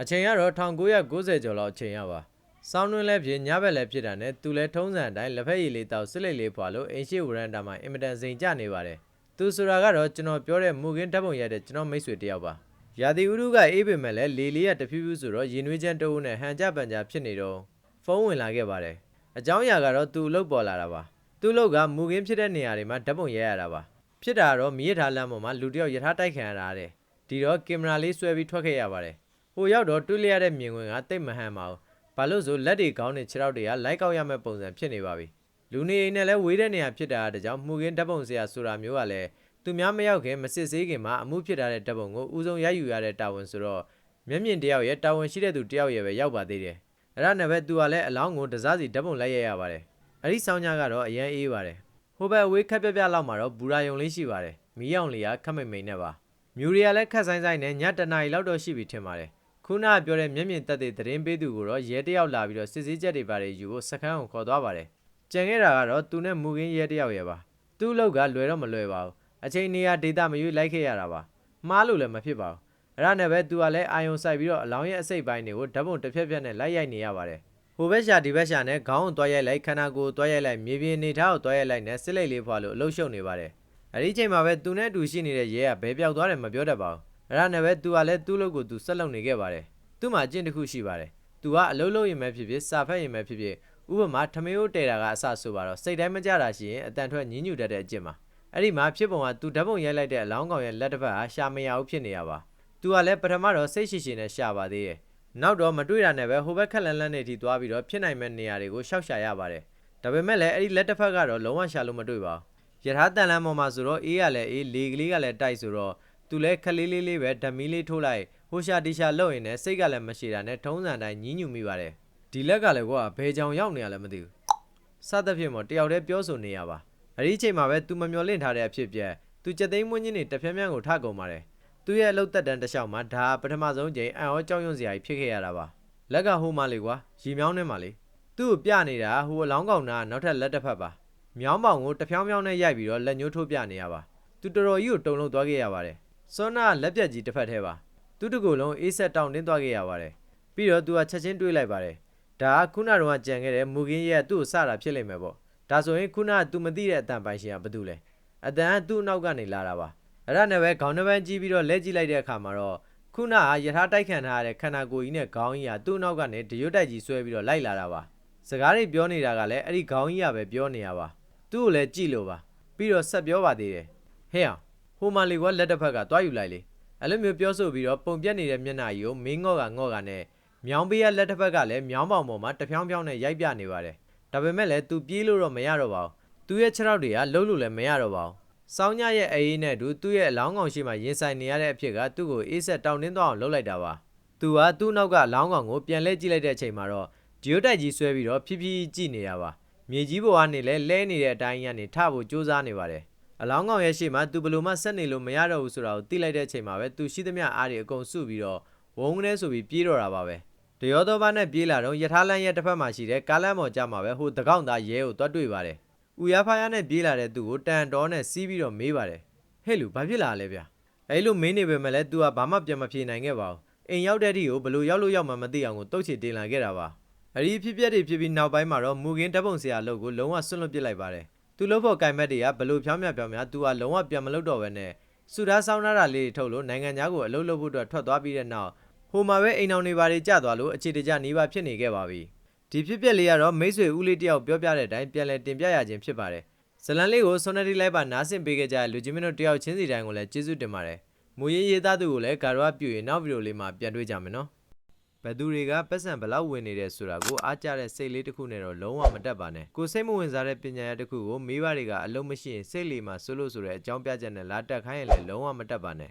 အချိန်ကတော့1990ကျော်လောက်အချိန်ရပါစောင်းတွင်းလည်းဖြစ်ညဘက်လည်းဖြစ်တာနဲ့သူလည်းထုံးစံအတိုင်းလက်ဖက်ရည်လေးတောက်စစ်လိတ်လေးဖွာလို့အိမ်ရှိဝရန်တာမှာအင်မတန်စိန်ကြနေပါတယ်သူဆိုတာကတော့ကျွန်တော်ပြောတဲ့မူကင်းဓာတ်ပုံရိုက်တဲ့ကျွန်တော်မိတ်ဆွေတစ်ယောက်ပါရာသီဥတုကအေးပေမဲ့လည်းလေလေးရတဖြည်းဖြည်းဆိုတော့ရင်နွေးချမ်းတအုပ်နဲ့ဟန်ကြပန်ကြဖြစ်နေတော့ဖုန်းဝင်လာခဲ့ပါတယ်အကြောင်းအရာကတော့သူ့အလုပ်ပေါ်လာတာပါသူ့အလုပ်ကမူကင်းဖြစ်တဲ့နေရာတွေမှာဓာတ်ပုံရိုက်ရတာပါဖြစ်တာကတော့မီးရထားလမ်းပေါ်မှာလူတစ်ယောက်ယထာတိုက်ခံရတာတဲ့ဒီတော့ကင်မရာလေးဆွဲပြီးထွက်ခဲ့ရပါတယ် ဟိုရောက်တော့တွေ့လျရတဲ့မြင်ကွင်းကတိတ်မဟန်ပါဘူး။ဘာလို့ဆိုလက်တွေကောင်းတဲ့ခြေထောက်တွေကလိုက်ကောက်ရမယ့်ပုံစံဖြစ်နေပါပြီ။လူနေအိမ်နဲ့လည်းဝေးတဲ့နေရာဖြစ်တာတဲ့ကြောင့်မှုကင်းဓာတ်ပုံဆရာဆိုတာမျိုးကလည်းသူများမရောက်ခင်မစစ်ဆေးခင်မှာအမှုဖြစ်ထားတဲ့ဓာတ်ပုံကိုဦးဆုံးရိုက်ယူရတဲ့တာဝန်ဆိုတော့မျက်မြင်တစ်ယောက်ရဲ့တာဝန်ရှိတဲ့သူတစ်ယောက်ရဲ့ပဲရောက်ပါသေးတယ်။အဲ့ဒါနဲ့ပဲသူကလည်းအလောင်းကိုတစားစီဓာတ်ပုံလိုက်ရရပါတယ်။အဲ့ဒီဆောင်းညကတော့အရန်အေးပါတယ်။ဟိုဘက်အဝေးခက်ပြက်ပြက်လောက်မှာတော့ဘူရာယုံလေးရှိပါတယ်။မီးရောင်လေးကခက်မိတ်မိတ်နဲ့ပါ။မြူရီယာလည်းခက်ဆိုင်ဆိုင်နဲ့ညတနာရီလောက်တော့ရှိပြီထင်ပါတယ် ခုနကပြောတဲ့မျက်မြင်သက်သေသတင်းပေးသူကိုတော့ရဲတယောက်လာပြီးတော့စစ်ဆေးချက်တွေပါတယ်ယူဖို့စခန်းကိုခေါ်သွားပါတယ်ကြံခဲ့တာကတော့သူနဲ့မူကင်းရဲတယောက်ရဲ့ပါသူ့အလောက်ကလွယ်တော့မလွယ်ပါဘူးအချိန်နေရဒေတာမရွေးလိုက်ခဲ့ရတာပါမှားလို့လည်းမဖြစ်ပါဘူးအဲ့ဒါနဲ့ပဲသူကလည်းအာယုံဆိုင်ပြီးတော့အလောင်းရဲ့အစိတ်ပိုင်းတွေကိုဓာတ်ပုံတစ်ဖြက်ဖြက်နဲ့လိုက်ရိုက်နေရပါတယ်ဟိုဘက်ရှာဒီဘက်ရှာနဲ့ခေါင်းကိုတွားရိုက်လိုက်ခန္ဓာကိုယ်ကိုတွားရိုက်လိုက်မြေပြင်နေထားကိုတွားရိုက်လိုက်နဲ့စစ်လိတ်လေးဖွာလို့အလုရှုံနေပါတယ်အဲ့ဒီချိန်မှာပဲသူနဲ့အတူရှိနေတဲ့ရဲကဘဲပြောက်သွားတယ်မပြောတတ်ပါဘူး အဲ့ဒါနဲ့ပဲသူကလည်းသူ့လုပ်ကိုသူဆက်လုပ်နေခဲ့ပါတယ်သူ့မှာအကျင့်တစ်ခုရှိပါတယ်သူကအလုပ်လုပ်ရင်ပဲဖြစ်ဖြစ်စာဖတ်ရင်ပဲဖြစ်ဖြစ်ဥပမာထမင်းကိုတဲတာကအဆဆိုပါတော့စိတ်တိုင်းမကြတာရှိရင်အတန်ထွက်ညင်းညူတတ်တဲ့အကျင့်ပါအဲ့ဒီမှာဖြစ်ပုံကသူဓာတ်ပုံရိုက်လိုက်တဲ့အလောင်းကောင်ရဲ့လက်တစ်ဖက်ဟာရှာမရဘူးဖြစ်နေရပါသူကလည်းပထမတော့စိတ်ရှိရှိနဲ့ရှာပါသေးရဲ့နောက်တော့မတွေ့တာနဲ့ပဲဟိုဘက်ခက်လန်းလန်းနေထိသွားပြီးတော့ဖြစ်နိုင်မဲ့နေရာတွေကိုရှောက်ရှာရပါတယ်ဒါပေမဲ့လည်းအဲ့ဒီလက်တစ်ဖက်ကတော့လုံးဝရှာလို့မတွေ့ပါဘူးယထာတန်လန်းပေါ်မှာဆိုတော့အေးရလည်းအေးလေကလေးကလည်းတိုက်ဆိုတော့ သူလည်းခလေးလေးလေးပဲဓမီလေးထိုးလိုက်ဟိုရှာတီရှာလှုပ်ရင်လည်းစိတ်ကလည်းမရှိတာနဲ့ထုံးစံတိုင်းညင်းညူမိပါတယ်ဒီလက်ကလည်းကွာဘယ်ကြောင်ရောက်နေရလဲမသိဘူးစသဖြင့်မို့တယောက်တည်းပြောဆိုနေရပါအဲ့ဒီချိန်မှာပဲသူမမျော်လင့်ထားတဲ့အဖြစ်ပြက်သူကြက်သိမ်းမွင်းချင်းတွေတပြင်းပြင်းကိုထကုန်ပါတယ်သူရဲ့အလုတ်သက်တန်းတစ်လျှောက်မှာဒါပထမဆုံးချိန်အံ့ဩကြောက်ရွံ့စရာကြီးဖြစ်ခဲ့ရတာပါလက်ကဟိုမှလေကွာရီမြောင်းနေမှလေသူ့ကိုပြနေတာဟိုအလောင်းကောင်နာနောက်ထပ်လက်တစ်ဖက်ပါမြောင်းပေါင်ကိုတဖြောင်းဖြောင်းနဲ့ရိုက်ပြီးတော့လက်ညှိုးထိုးပြနေရပါသူတော်တော်ကြီးကိုတုံလုံးသွားခဲ့ရပါတယ် စောနာကလက်ပြက်ကြီးတစ်ဖက်ထဲပါသူတကူလုံးအေးဆက်တောင်းတင်းသွားခဲ့ရပါတယ်ပြီးတော့သူကချက်ချင်းတွေးလိုက်ပါတယ်ဒါကခုနကတော့ကြံခဲ့တဲ့မူကင်းရဲ့သူ့ကိုစတာဖြစ်လိမ့်မယ်ပေါ့ဒါဆိုရင်ခုနက तू မသိတဲ့အတန်ပိုင်ရှင်ကဘာတူလဲအတန်ကသူ့နောက်ကနေလာတာပါအဲ့ဒါနဲ့ပဲခေါင်းနှပန်းကြီးပြီးတော့လက်ကြည့်လိုက်တဲ့အခါမှာတော့ခုနကယထာတိုက်ခံထားရတဲ့ခန္ဓာကိုယ်ကြီးနဲ့ခေါင်းကြီးကသူ့နောက်ကနေဒရွတ်တိုက်ကြီးဆွဲပြီးတော့လိုက်လာတာပါစကားတွေပြောနေတာကလည်းအဲ့ဒီခေါင်းကြီးကပဲပြောနေရပါသူ့ကိုလည်းကြည့်လို့ပါပြီးတော့ဆက်ပြောပါသေးတယ်ဟဲ့အောင် ဟိုမာလီကလက်တစ်ဖက်ကတွားယူလိုက်လေအဲ့လိုမျိုးပြောဆိုပြီးတော့ပုံပြက်နေတဲ့မျက်နှာကြီးကိုမင်းငော့ကငော့ကနဲ့မြောင်းပေးရလက်တစ်ဖက်ကလည်းမြောင်းပေါင်ပေါ်မှာတဖြောင်းဖြောင်းနဲ့ရိုက်ပြနေပါတယ်ဒါပေမဲ့လည်းသူပြေးလို့တော့မရတော့ပါဘူးသူရဲ့ခြေထောက်တွေကလှုပ်လို့လည်းမရတော့ပါဘူးစောင်းညရဲ့အေးနဲ့အတူသူ့ရဲ့အလောင်းကောင်ရှိမှရင်ဆိုင်နေရတဲ့အဖြစ်ကသူ့ကိုအေးဆက်တောင်းတင်းသွားအောင်လှုပ်လိုက်တာပါသူကသူ့နောက်ကအလောင်းကောင်ကိုပြန်လဲကြည့်လိုက်တဲ့အချိန်မှာတော့ဒီယိုတိုက်ကြီးဆွဲပြီးတော့ဖြည်းဖြည်းကြည့်နေရပါမြေကြီးပေါ်ကနေလဲလဲနေတဲ့အတိုင်းကနေထဖို့ကြိုးစားနေပါတယ် အလောင်းကောင်ရဲ့ရှေ့မှာသူဘယ်လိုမှဆက်နေလို့မရတော့ဘူးဆိုတာကိုသိလိုက်တဲ့အချိန်မှာပဲသူရှိသမျှအားတွေအကုန်စုပြီးတော့ဝုန်းကနေဆိုပြီးပြေးတော့တာပါပဲတရောတော့ဘာနဲ့ပြေးလာတော့ယထာလန်းရဲ့တစ်ဖက်မှာရှိတဲ့ကားလမ်းပေါ်ကျမှာပဲဟိုတကောက်သားရဲကိုတွတ်တွေ့ပါတယ်ဥရဖားရနဲ့ပြေးလာတဲ့သူကိုတန်တော်နဲ့စီးပြီးတော့မေးပါတယ်ဟဲ့လူဘာဖြစ်လာလဲဗျအဲ့လိုမင်းနေပေမဲ့လည်း तू ကဘာမှပြန်မဖြေနိုင်ခဲ့ပါဘူးအိမ်ရောက်တဲ့ဒီကိုဘယ်လိုရောက်လို့ရောက်မှမသိအောင်ကိုတုတ်ချေတင်လာခဲ့တာပါအဒီဖြစ်ပျက်တွေဖြစ်ပြီးနောက်ပိုင်းမှာတော့မူကင်းဓာတ်ပုံဆရာအလုပ်ကိုလုံးဝဆွန့်လွတ်ပစ်လိုက်ပါတယ်။ သူလုပ်ဖို့ကင်မက်တွေကဘလို့ဖြောင်းမြဖြောင်းမြသူကလုံးဝပြန်မလုပ်တော့ဘဲနဲ့စူဓာဆောင်းနာတာလေးတွေထုတ်လို့နိုင်ငံသားကိုအလုပ်လုပ်ဖို့အတွက်ထွက်သွားပြီးတဲ့နောက်ဟိုမှာပဲအိမ်အောင်တွေပါတွေကျသွားလို့အခြေတကျနေပါဖြစ်နေခဲ့ပါပြီ။ဒီဖြစ်ပျက်လေးကတော့မိတ်ဆွေဦးလေးတယောက်ပြောပြတဲ့အတိုင်းပြန်လည်တင်ပြရခြင်းဖြစ်ပါတယ်။ဇလန်လေးကိုဆွန်နတီလိုက်ပါနားဆင်ပေးခဲ့ကြတဲ့လူချင်းမင်းတို့တယောက်ချင်းစီတိုင်းကိုလည်းကျေးဇူးတင်ပါတယ်။မူရင်းရေးသားသူကိုလည်းဂါရဝပြုရင်နောက်ဗီဒီယိုလေးမှာပြန်တွေ့ကြမယ်နော်။ ဘယ်သူတွေကပတ်စံဘယ်လောက်ဝင်နေတယ်ဆိုတာကိုအားကြတဲ့စိတ်လေးတစ်ခုနဲ့တော့လုံးဝမတက်ပါနဲ့ကိုစိတ်မဝင်စားတဲ့ပညာရတစ်ခုကိုမိဘတွေကအလုံးမရှိရင်စိတ်လေးမှာဆွလို့ဆိုတဲ့အကြောင်းပြချက်နဲ့လာတက်ခိုင်းရင်လည်းလုံးဝမတက်ပါနဲ့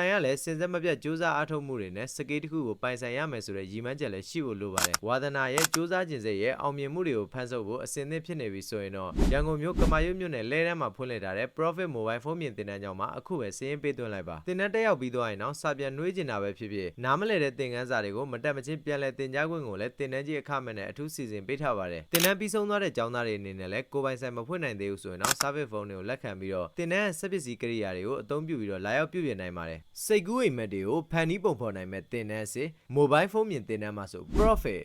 တိုင်တိုင်ကလည်းစင်စက်မပြတ်စူးစမ်းအားထုတ်မှုတွေနဲ့စကေးတစ်ခုကိုပိုင်ဆိုင်ရမယ်ဆိုတဲ့ရည်မှန်းချက်လည်းရှိဖို့လိုပါတယ်ဝါသနာရဲ့စူးစမ်းခြင်းစိတ်ရဲ့အောင်မြင်မှုတွေကိုဖန်ဆုပ်ဖို့အစဉ်သင့်ဖြစ်နေပြီဆိုရင်တော့ရန်ကုန်မြို့ကမာရွတ်မြို့နယ်လဲတန်းမှာဖွင့်လှစ်ထားတဲ့ Profit Mobile ဖုန်းမြင်တင်တန်းကြောင်းမှာအခုပဲစည်ရင်ပေးသွင်းလိုက်ပါတင်တန်းတက်ရောက်ပြီးသွားရင်တော့စာပြန်နှွေးကျင်တာပဲဖြစ်ဖြစ်နားမလဲတဲ့သင်ခန်းစာတွေကိုမတက်မချင်းပြန်လဲသင်ကြားခွင့်ကိုလည်းတင်တန်းကြီးအခမဲ့နဲ့အထူးစီစဉ်ပေးထားပါတယ်တင်တန်းပြီးဆုံးသွားတဲ့ကျောင်းသားတွေအနေနဲ့လည်းကိုယ်ပိုင်ဆိုင်မဖွင့်နိုင်သေးဘူးဆိုရင်တော့ service phone တွေကိုလက်ခံပြီးတော့တင်တန်းရဲ့စက်ပစ္စည်းကိရိယာတွေကိုအသုံးပြုပြီးတော့လာရောက်ပြုပြင်နိုင်ပါတယ်စိတ်ကူးအိမ်မက်တွေကိုဖန်တီးပုံဖော်နိုင်မဲ့တင်တန်းအစစ် mobile phone မြင်တင်တန်းမှာဆို profit